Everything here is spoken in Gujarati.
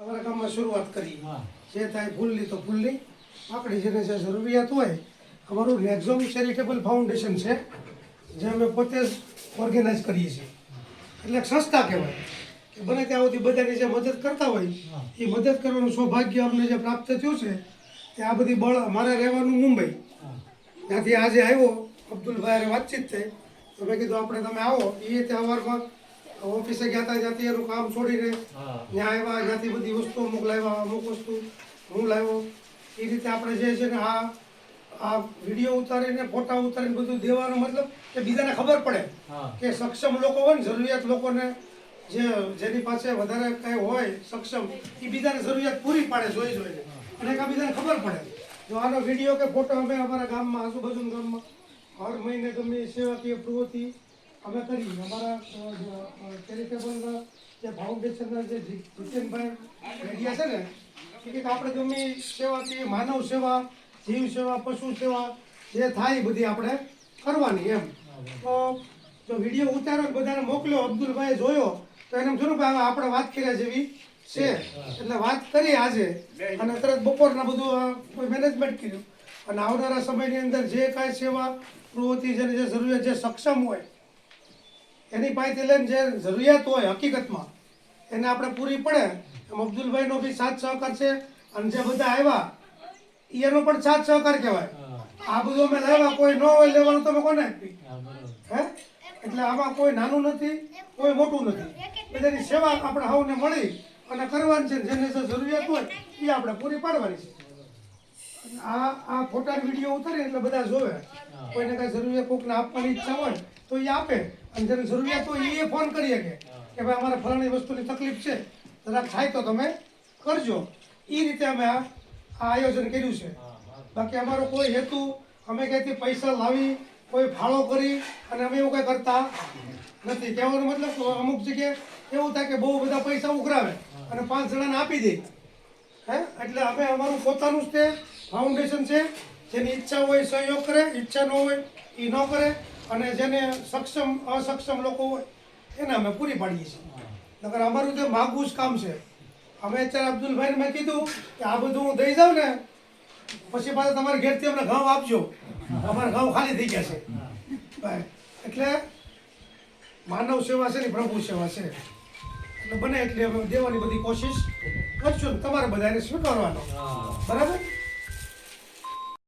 અમારા કામમાં શરૂઆત કરી. જે થાય ફૂલની તો ફૂલની આપણી જેને જે જરૂરિયાત હોય, અમારું નેક્ઝોમ ચેરિટેબલ ફાઉન્ડેશન છે, જે અમે પોતે જ ઓર્ગેનાઇઝ કરીએ છીએ. એટલે સંસ્થા કહેવાય કે બને ત્યાં સુધી બધાની જે મદદ કરતા હોય, એ મદદ કરવાનું સૌભાગ્ય અમને જે પ્રાપ્ત થયું છે, તે આ બધી બળ અમારે રહેવાનું મુંબઈ. ત્યાંથી આજે આવ્યો અબ્દુલ અબ્દુલભાઈ વાતચીત થઈ. તો મેં કીધું આપણે તમે આવો. એ તહેવારમાં ઓફિસે ગયા હતા ત્યાંથી એનું કામ છોડીને ત્યાં આવ્યા જ્યાંથી બધી વસ્તુઓ અમુક લાવ્યા અમુક વસ્તુ હું લાવ્યો. એ રીતે આપણે જે છે ને આ આ વીડિયો ઉતારીને ફોટા ઉતારીને બધું દેવાનો મતલબ કે બીજાને ખબર પડે કે સક્ષમ લોકો હોય ને જરૂરિયાત લોકોને જે જેની પાસે વધારે કાંઈ હોય સક્ષમ એ બીજાને જરૂરિયાત પૂરી પાડે જોઈ જોઈને. અને કાં બીજાને ખબર પડે. જો આનો વીડિયો કે ફોટો અમે અમારા ગામમાં આજુબાજુના ગામમાં હર મહિને ગમે સેવાકીય પ્રવૃત્તિ અમે કરી. અમારા ચેરિટેબલ જે ફાઉન્ડેશનના જે જીતેનભાઈ રેડિયા છે ને કે આપણે ગમે સેવાકીય માનવ સેવા, જીવ સેવા, પશુ સેવા જે થાય બધી આપણે કરવાની એમ. તો જો વીડિયો ઉતારો બધાને મોકલ્યો અબ્દુલભાઈ જોયો, તો એને શું કે આપણે વાત કર્યા જેવી છે. એટલે વાત કરી આજે. અને તરત બપોરના બધું કોઈ મેનેજમેન્ટ કર્યું. અને આવનારા સમયની અંદર જે કાંઈ સેવા પ્રવૃત્તિ જેની જે જરૂરિયાત, જે સક્ષમ હોય, એની પાસેથી લઈને જે જરૂરિયાત હોય હકીકતમાં, એને આપણે પૂરી પડે. એમ અબ્દુલભાઈનો બી સાથ સહકાર છે. અને જે બધા આવ્યા એનો પણ સાથ સહકાર કહેવાય. આ બધું અમે લાવ્યા. કોઈ ન હોય લેવાનું તમે કોને આપી હે? એટલે આમાં કોઈ નાનું નથી, કોઈ મોટું નથી. બધાની સેવા આપણે સૌને મળી. અને કરવાની છે જેને જે જરૂરિયાત હોય એ આપણે પૂરી પાડવાની છે. આ આ ફોટા વીડિયો ઉતારે એટલે બધા જોવે. કોઈને કાંઈ જરૂરિયાત કોકને આપવાની ઈચ્છા હોય તો એ આપે. અને જેને જરૂરિયાત હોય એ ફોન કરી શકે કે ભાઈ અમારે ફલાણી વસ્તુની તકલીફ છે જરાક થાય તો તમે કરજો. એ રીતે અમે આ આ આયોજન કર્યું છે. બાકી અમારો કોઈ હેતુ અમે ક્યાંથી પૈસા લાવી કોઈ ફાળો કરી અને અમે એવું કંઈ કરતા નથી. કહેવાનો મતલબ અમુક જગ્યાએ એવું થાય કે બહુ બધા પૈસા ઉઘરાવે અને પાંચ જણાને આપી દે. હે? એટલે અમે અમારું પોતાનું જ તે ફાઉન્ડેશન છે. જેની ઈચ્છા હોય સહયોગ કરે, ઈચ્છા ન હોય એ ન કરે અને જેને સક્ષમ, અસક્ષમ લોકો હોય એને અમે પૂરી પાડીએ છીએ. નકર અમારું જે માગવું જ કામ છે. અમે અત્યારે અબ્દુલભાઈને મેં કીધું કે આ બધું હું દઈ જાઉં ને, પછી પાછા તમારે ઘેરથી અમને ઘઉં આપજો. અમારા ઘઉં ખાલી થઈ ગયા છે. એટલે માનવ સેવા છે ને પ્રભુ સેવા છે. એટલે બને એટલે દેવાની બધી કોશિશ કરશું તમારે બધાને સ્વીકારવાનો. બરાબર?